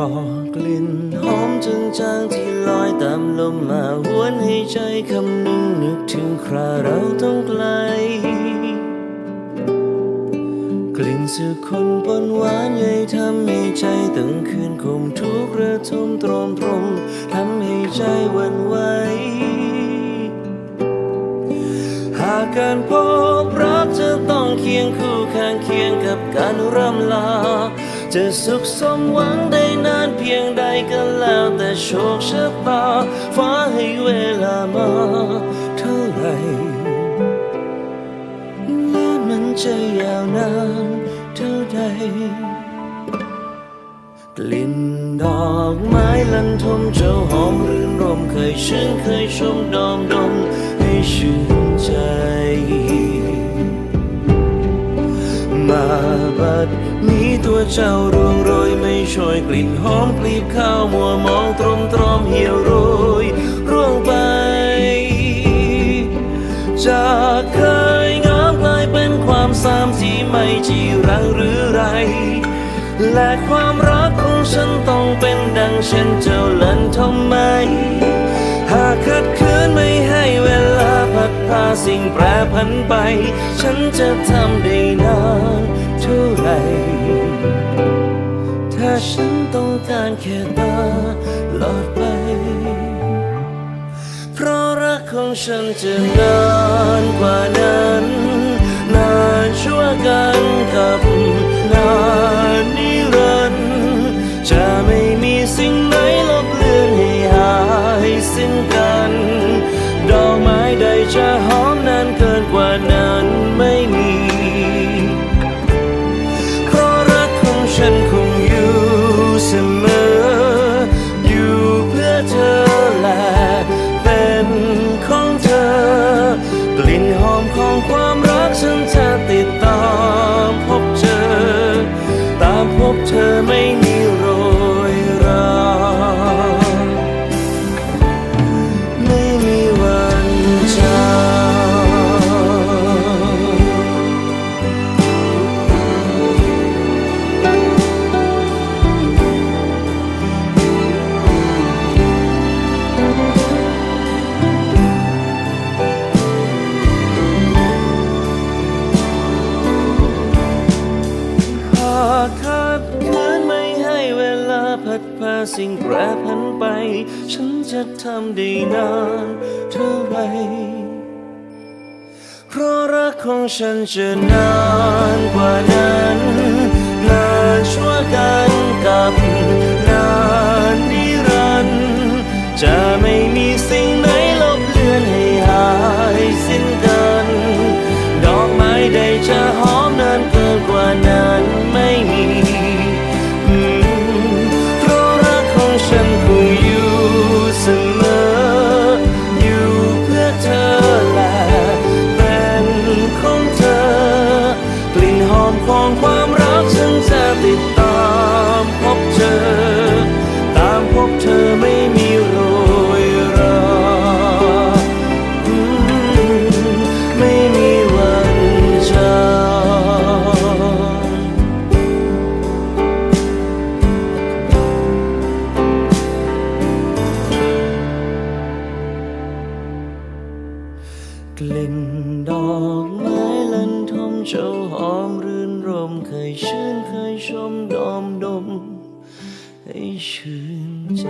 เพราะกลิ่นหอมจางจางๆที่ลอยตามลมมาหวนให้ใจคำนึงนึกถึงคราเราต้องไกล กลิ่นสุคนปนหวานใยทำให้ใจตึงคืนคมทุกข์ระทมตรมตรมทำให้ใจวันไหวหากการพบรักจะต้องเคียงคู่ข้างเคียงกับการร่ำลา จะสุขสมหวังได้นานเพียงใดก็แล้วแต่โชคชะตาฟ้าให้เวลามาเท่าไหร่นานมันจะยาวนานเท่าใด กลิ่นดอกไม้ลันทมเจ้าหอมรื่นรมเคยชื่นเคยชมดอมดมให้ชื่นใจ วเจ้าร่วงโรยไม่ช่วยกลิ่นหอมกลีบข้าวมัวมองตรมตรอมเหี่ยวโรยร่วงไป จากเคยงามกลายเป็นความสามที่ไม่จีรังหรือไร และความรักของฉันต้องเป็นดังเช่นเจ้าเล่นทำไม หากขัดขืนไม่ให้เวลาพัดพาสิ่งแปรผันไป ฉันจะทำได้นาน เท่าไรถ้าฉันต้องการแค่ตาหลอดไป เพราะรักของฉันจะนานกว่านั้น นานชั่วกันกับนานนิรันดร์จะไม่มีสิ่งไหนลบเลือนให้หายสิ้นกัน พัดพาสิ่งแปรผันไป ฉันจะทำได้นานเท่าไร เพราะรักของฉันจะนานกว่านั้น ลิ่นดอกไม้ลันทมเจ้าหอมรื่นรมเคยชื่นเคยชมดอมดม ให้ชื่นใจ